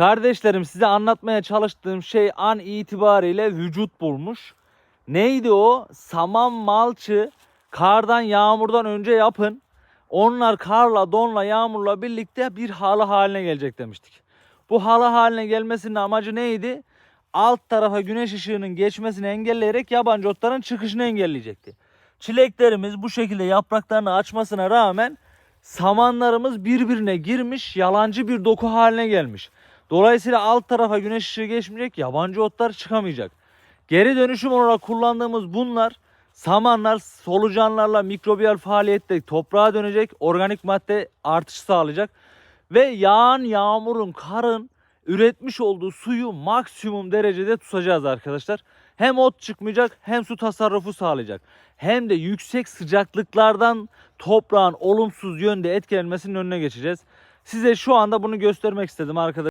Kardeşlerim size anlatmaya çalıştığım şey an itibariyle vücut bulmuş. Neydi o? Saman malçı kardan yağmurdan önce yapın. Onlar karla, donla, yağmurla birlikte bir halı haline gelecek demiştik. Bu halı haline gelmesinin amacı neydi? Alt tarafa güneş ışığının geçmesini engelleyerek yabancı otların çıkışını engelleyecekti. Çileklerimiz bu şekilde yapraklarını açmasına rağmen samanlarımız birbirine girmiş, yalancı bir doku haline gelmiş. Dolayısıyla alt tarafa güneş ışığı geçmeyecek, yabancı otlar çıkamayacak. Geri dönüşüm olarak kullandığımız bunlar samanlar solucanlarla mikrobiyal faaliyette toprağa dönecek, organik madde artışı sağlayacak ve yağan yağmurun, karın üretmiş olduğu suyu maksimum derecede tutacağız arkadaşlar. Hem ot çıkmayacak hem su tasarrufu sağlayacak. Hem de yüksek sıcaklıklardan toprağın olumsuz yönde etkilenmesinin önüne geçeceğiz. Size şu anda bunu göstermek istedim arkadaşlar.